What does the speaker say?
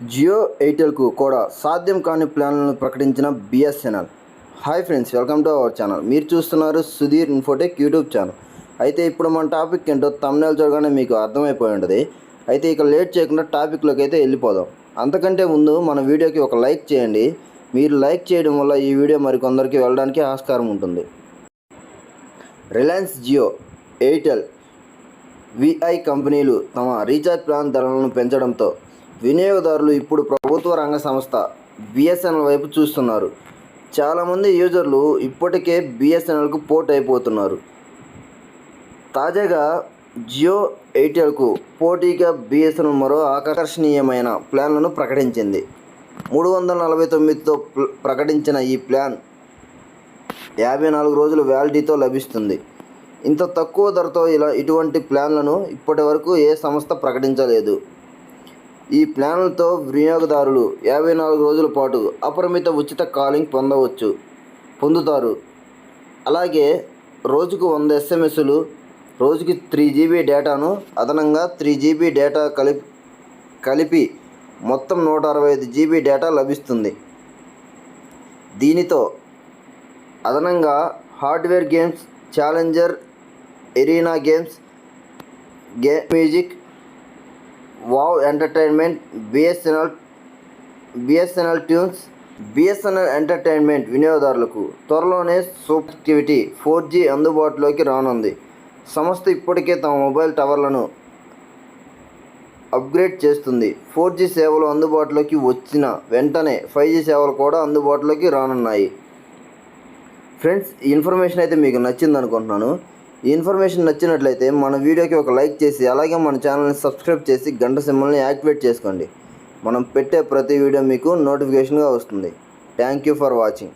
జియో ఎయిర్టెల్కు కూడా సాధ్యం కాని ప్లాన్లను ప్రకటించిన BSNL. Hi friends welcome to our channel. మీరు చూస్తున్నారు సుధీర్ ఇన్ఫోటెక్ యూట్యూబ్ ఛానల్. అయితే ఇప్పుడు మన టాపిక్ ఏంటో తమ్నేల్ చూడగానే మీకు అర్థమైపోయి ఉంటుంది. అయితే ఇక లేట్ చేయకుండా టాపిక్లోకి అయితే వెళ్ళిపోదాం. అంతకంటే ముందు మన వీడియోకి ఒక లైక్ చేయండి. మీరు లైక్ చేయడం వల్ల ఈ వీడియో మరికొందరికి వెళ్ళడానికి ఆస్కారం ఉంటుంది. రిలయన్స్ జియో ఎయిర్టెల్ విఐ కంపెనీలు తమ రీఛార్జ్ ప్లాన్ ధరలను పెంచడంతో వినియోగదారులు ఇప్పుడు ప్రభుత్వ రంగ సంస్థ బిఎస్ఎన్ఎల్ వైపు చూస్తున్నారు. చాలామంది యూజర్లు ఇప్పటికే బిఎస్ఎన్ఎల్కు పోర్ట్ అయిపోతున్నారు. తాజాగా జియో ఎయిర్టెల్కు పోటీగా బిఎస్ఎన్ఎల్ మరో ఆకర్షణీయమైన ప్లాన్లను ప్రకటించింది. మూడు వందల నలభై తొమ్మిదితో ప్రకటించిన ఈ ప్లాన్ యాభై నాలుగు రోజులు వ్యాలిటీతో లభిస్తుంది. ఇంత తక్కువ ధరతో ఇలా ఇటువంటి ప్లాన్లను ఇప్పటి వరకు ఏ సంస్థ ప్రకటించలేదు. ఈ ప్లాన్లతో వినియోగదారులు యాభై నాలుగు రోజుల పాటు అపరిమిత ఉచిత కాలింగ్ పొందవచ్చు పొందుతారు. అలాగే రోజుకు వంద ఎస్ఎంఎస్లు రోజుకి త్రీ జీబీ డేటాను అదనంగా త్రీ జీబీ డేటా కలిపి కలిపి మొత్తం నూట అరవై ఐదు జీబీ డేటా లభిస్తుంది. దీనితో అదనంగా hardware games challenger arena games గే music wow entertainment BSNL BSNL tunes BSNL entertainment వినియోగదారులకు. త్వరలోనే సూపర్ యాక్టివిటీ ఫోర్ జీ అందుబాటులోకి రానుంది. సంస్థ ఇప్పటికే తమ మొబైల్ టవర్లను అప్గ్రేడ్ చేస్తుంది. ఫోర్ జీ సేవలు అందుబాటులోకి వచ్చిన వెంటనే ఫైవ్ జీ సేవలు కూడా అందుబాటులోకి రానున్నాయి. ఫ్రెండ్స్ ఈ ఇన్ఫర్మేషన్ అయితే మీకు నచ్చింది అనుకుంటున్నాను ఈ ఇన్ఫర్మేషన్ నచ్చినట్లయితే మన వీడియోకి ఒక లైక్ చేసి అలాగే మన ఛానల్ని సబ్స్క్రైబ్ చేసి గంట సింబల్ని యాక్టివేట్ చేసుకోండి. మనం పెట్టే ప్రతి వీడియో మీకు నోటిఫికేషన్గా వస్తుంది. Thank you for watching.